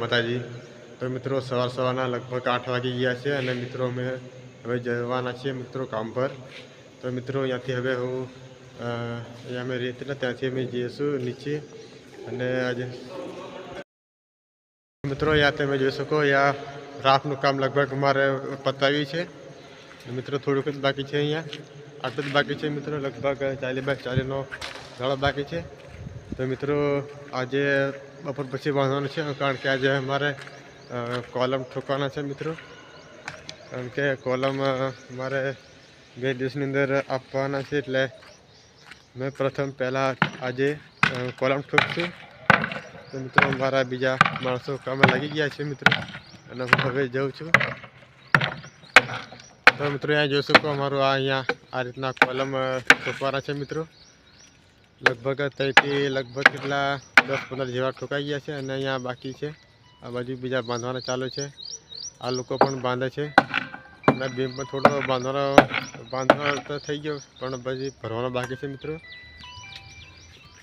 માતાજી, તો મિત્રો સવાર સવારના લગભગ આઠ વાગી ગયા છે અને મિત્રો અમે હવે જવાના છીએ મિત્રો કામ પર. તો મિત્રો અહીંયાથી હવે હું અહીંયા અમે રહી ને ત્યાંથી અમે જઈશું નીચે. અને આજે મિત્રો અહીંયા તમે જોઈ શકો, અહીંયા રાફનું કામ લગભગ અમારે પતાવ્યું છે. મિત્રો થોડુંક જ બાકી છે અહીંયા. આટલું જ બાકી છે મિત્રો, લગભગ ચાલી બાય ચાલીનો ગાળો બાકી છે. તો મિત્રો આજે બપોર પછી બાંધવાનું છે, કારણ કે આજે મારે કોલમ ઠોકવાના છે મિત્રો. કારણ કે કોલમ મારે બે દિવસની અંદર આપવાના છે, એટલે મેં પ્રથમ પહેલાં આજે કોલમ ઠોકશું. તો મિત્રો મારા બીજા માણસો કામે લાગી ગયા છે મિત્રો, અને હું હવે જાઉં છું. તો મિત્રો અહીંયા જોઈ શકો અમારું આ અહીંયા આ રીતના કોલમ ઠોકવાના છે મિત્રો. લગભગ ત્યાંથી લગભગ કેટલા દસ પંદર જેવા ઠોકાઈ ગયા છે અને અહીંયા બાકી છે. આ બાજુ બીજા બાંધવાના ચાલુ છે. આ લોકો પણ બાંધે છે. અને બીમ પણ થોડો બાંધવાનો બાંધવાનો તો થઈ ગયો, પણ પછી ભરવાનો બાકી છે મિત્રો.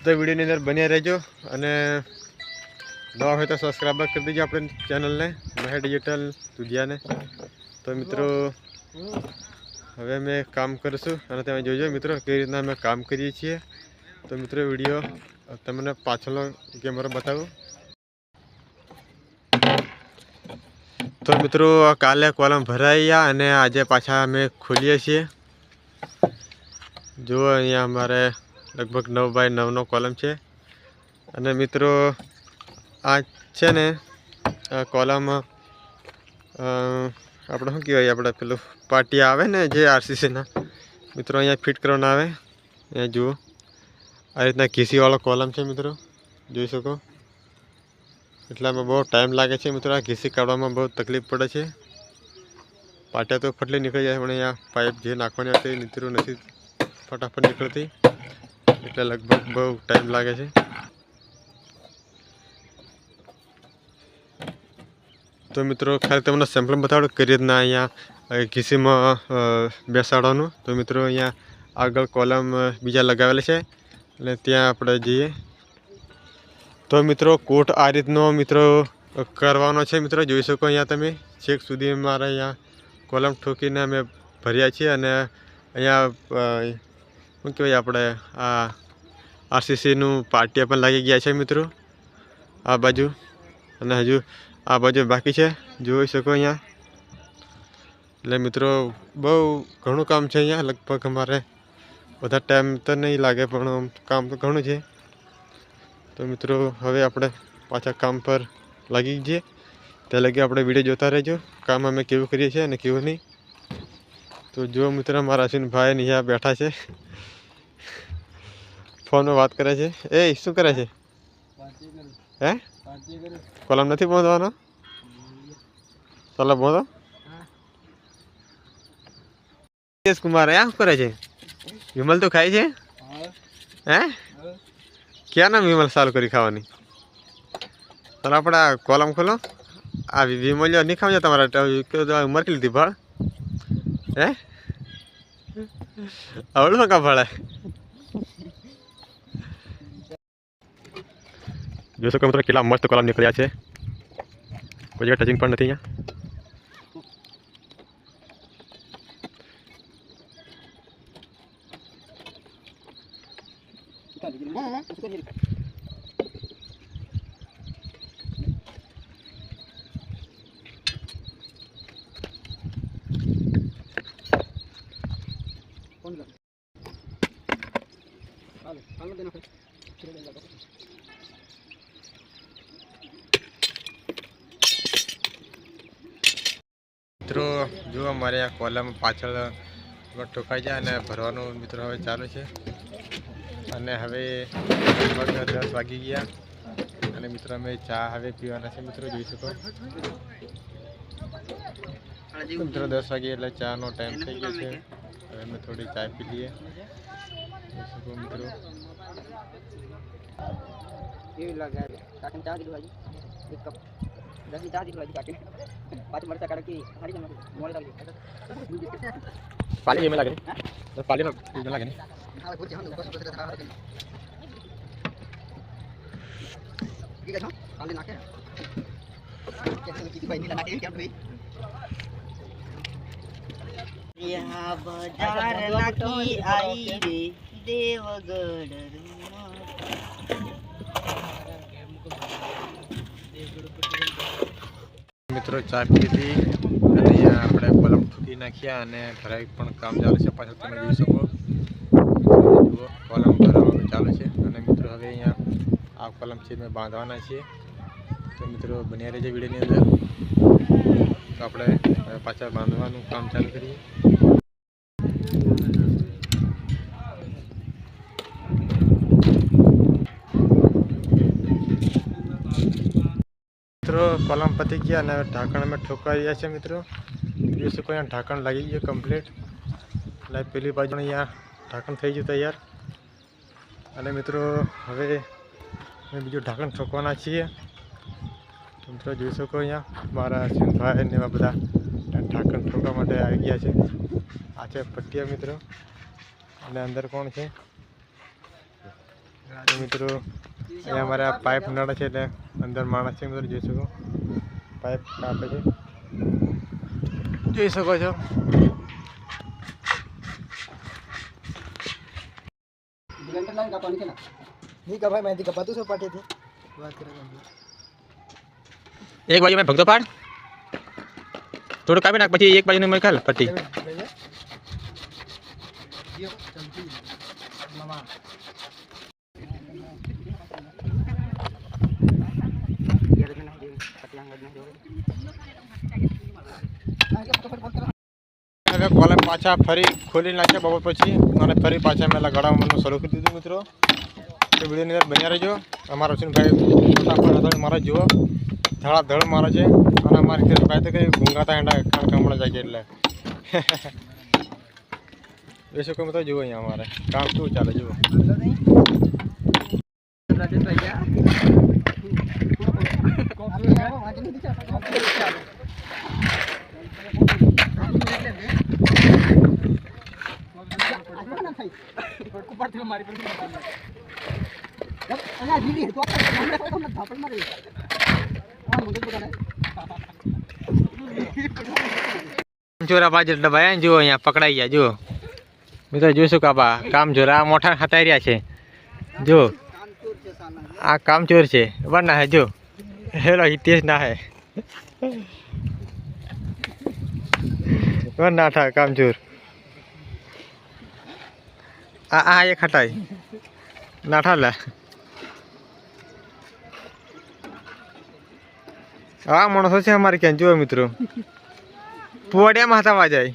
તો વિડીયોની અંદર બન્યા રહેજો અને નવા હોય તો સબસ્ક્રાઈબ કરી દેજો આપણે ચેનલને મહે ડિજિટલ દુધિયાને. તો મિત્રો, હવે અમે કામ કરીશું અને તમે જોજો મિત્રો કેવી રીતના અમે કામ કરીએ છીએ. તો મિત્રો વીડિયો તમને પાછળનો કેમેરો બતાવું. તો મિત્રો કાલે કોલમ ભરાઈ ગયા અને આજે પાછા અમે ખોલીએ છીએ. જુઓ, અહીંયા અમારે લગભગ નવ બાય નવનો કોલમ છે. અને મિત્રો, આ છે ને કોલમ આપણે શું કહેવાય, આપણે પેલું પાટિયા આવે ને જે આરસીસીના મિત્રો, અહીંયા ફિટ કરવાના આવે. અહીંયા જુઓ. આ રીતના ઘીસીવાળો કોલમ છે મિત્રો. જોઈ શકો. એટલામાં બહુ ટાઈમ લાગે છે મિત્રો. આ ઘીસી કાઢવામાં બહુ તકલીફ પડે છે. પાટિયા તો ફટલી નીકળી જાય પણ અહીંયા પાઇપ જે નાખવાની હતી નીતરું નથી. ફટાફટ નીકળતી. એટલે લગભગ બહુ ટાઈમ લાગે છે. તો મિત્રો, ખાલી તમને સેમ્પલ બતાવડો કઈ રીતના અહીંયા ઘીસીમાં બેસાડવાનું. તો મિત્રો, અહીંયા આગળ કોલમ બીજા લગાવેલા છે. અને ત્યાં આપણે જઈએ. તો મિત્રો, કોટ આ રીતનો મિત્રો કરવાનો છે. મિત્રો, જોઈ શકો અહીંયા તમે. છેક સુધી મારે અહીંયા કોલમ ઠોકીને અમે ભર્યા છીએ અને અહીંયા શું કહેવાય આપણે, આ આરસીસીનું પાટિયા પણ લાગી ગયા છે મિત્રો. આ બાજુ. અને હજુ આ બાજુ બાકી છે. જોઈ શકો અહીંયા. એટલે મિત્રો, બહુ ઘણું કામ છે અહીંયા. લગભગ અમારે વધારે ટાઈમ તો નહીં લાગે પણ કામ તો ઘણું છે. તો મિત્રો હવે આપણે પાછા કામ પર લાગી જઈએ. ત્યાં લગી આપણે વીડિયો જોતા રહેજો. કામ અમે કેવું કરીએ છીએ અને કેવું નહીં. તો જો મિત્ર મારા અશ્વિનભાઈ અહીંયા બેઠા છે. ફોનમાં વાત કરે છે. એ શું કરે છે? હે? કોલમ નથી પહોંચવાનો ચાલો પહોંચો કુમાર આ શું કરે છે? વિમલ તો ખાય છે? હે. ક્યાં ના વિમલ ચાલુ કરી ખાવાની? ચાલો આપણે આ કોલમ ખોલો. આ વિમલ નહીં ખાવ તમારા મરકી લીધી ભાળ હે? આવડું કા ભાળે જોશો કે મિત્રો કેટલા મસ્ત કોલમ નીકળ્યા છે. કોઈ જગ્યા ટચિંગ પણ નથી અહીંયા. મિત્રો જો અમારે આ કોલમ પાછળ ટોકાઈ જાય અને ભરવાનું મિત્રો હવે ચાલુ છે. અને હવે લગભગ દસ વાગી ગયા. અને મિત્રો અમે ચા હવે પીવાના છે. મિત્રો જોઈ શકો. મિત્રો દસ વાગે એટલે ચાનો ટાઈમ થઈ ગયો છે. હવે અમે થોડી ચા પી લઈએ. જોઈ શકો મિત્રો. કેવી લાગે? કાકીને ચા દીધું હાજી એક કપ. દસની ચા દીધું હાજી કાકીને. પાછી મરચા કાઢી હારી જમા મોડે લાગી પાલી એમ લાગે ને? પાલીનો એમ લાગે ને હા પૂછી હા બસ બસ હા હારી ઠીક છે હાલી નાખે યા બજાર નાખી આઈ રે દેવગઢ મિત્રો ચા પીધી અને અહીંયા આપણે કોલમ ઠૂકી નાખ્યા અને ઠરાવિક પણ કામ ચાલે છે પાછળ તમે જોઈ શકો. જુઓ કોલમ ભરવાનું ચાલુ છે. અને મિત્રો હવે અહીંયા આ કોલમ છે મેં બાંધવાના છીએ. તો મિત્રો બન્યા રહેજો વિડીયોની અંદર. તો આપણે પાછા બાંધવાનું કામ ચાલુ કરીએ. મિત્રો, કોલમ પતી ગયા અને ઢાંકણ અમે ઠોકાવી રહ્યા છે, મિત્રો. જોઈ શકો અહીંયા ઢાંકણ લાગી ગયું કમ્પ્લીટ એટલે પેલી બાજુ અહીંયા ઢાંકણ થઈ ગયું તૈયાર. અને મિત્રો, હવે અમે બીજું ઢાંકણ ઠોકવાના છીએ. મિત્રો, જોઈ શકો અહીંયા મારા સિંધભાઈ ને એવા બધા ઢાંકણ ઠોકવા માટે આવી ગયા છે. આ છે પટ્ટિયા મિત્રો. અને અંદર કોણ છે? મિત્રો, અહીંયા અમારે પાઇપ નળે છે એટલે અંદર માણસ છે, મિત્રો, જોઈ શકો. પાઇપ કાપે છે. જોઈ શકો છો. सिलेंडर लाइन का पानी के ना। नहीं कब है मैं दिखा बातों से पाटे थे। बात करेंगे एक बाजू में भगतो पाड़ थोड़ा काबी नाक पची एक बाजू में खाल पट्टी। Thank you. કોલમ પાછા ફરી ખોલી નાખ્યા બપોર પછી. અને ફરી પાછા મેં લગાડવાનું શરૂ કરી દીધું મિત્રો. તો વિડીયોની અંદર બન્યા રહેજો. અમારા અશ્વિનભાઈ ફટાફટ મારા જુઓ. ધડાધડ મારે છે. અને અમારી રીતે તો કંઈ ભૂંગાતા એંડા કામ કામડા જાય છે એટલે. એ શું કહું તો જુઓ અહીંયા અમારે. કામ શું ચાલે જુઓ. ચોરા બાજુ દબાયા ને જુઓ અહીંયા પકડાઈ ગયા જો મિત્રો, જોઈશું કાપા કામ જોરા આ મોટા હતાઈ રહ્યા છે. જો આ કામચોર છે. બર ના હે જો હેલો, હિતેશ ના હે. બર ના થા કામચોર. આ આ એક હટાઈ નાઠા લે આ માણસો છે અમારે ક્યાં? જોયો મિત્રો. પુવાડિયામાં હતા જાય.